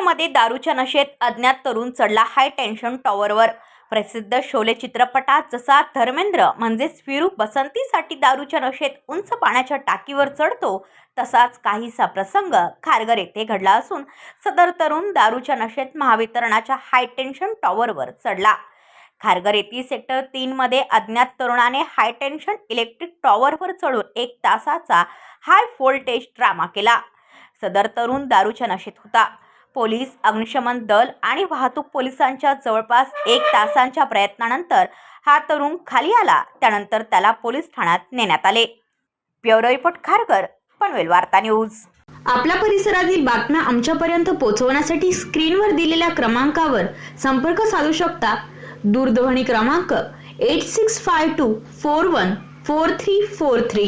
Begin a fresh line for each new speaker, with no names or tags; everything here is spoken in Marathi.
मध्ये दारूच्या नशेत अज्ञात तरुण चढला हाय टेन्शन टॉवरवर प्रसिद्ध शोले चित्रपटात जसा धर्मेंद्र म्हणजेच फिरू बसंतीसाठी दारूच्या नशेत उंच पाण्याच्या टाकीवर चढतो तसाच काहीसा प्रसंग खारगर येथे घडला असून सदर तरुण दारूच्या नशेत महावितरणाच्या हाय टेन्शन टॉवरवर चढला. खारगर येथील सेक्टर तीनमध्ये अज्ञात तरुणाने हाय टेन्शन इलेक्ट्रिक टॉवरवर चढून एक तासाचा हाय व्होल्टेज ड्रामा केला. सदर तरुण दारूच्या नशेत होता. पोलीस अग्निशमन दल आणि वाहतूक पोलिसांच्या जवळपास एक तासांच्या प्रयत्नानंतर हा तरुण खाली आला. त्यानंतर त्याला पोलीस ठाण्यात नेण्यात आले. ब्युरो रिपोर्ट खारघर पनवेल वार्ता न्यूज.
आपल्या परिसरातील बातम्या आमच्यापर्यंत पोहोचवण्यासाठी स्क्रीनवर दिलेल्या क्रमांकावर संपर्क साधू शकता. दूरध्वनी क्रमांक eight six five two four one four three four three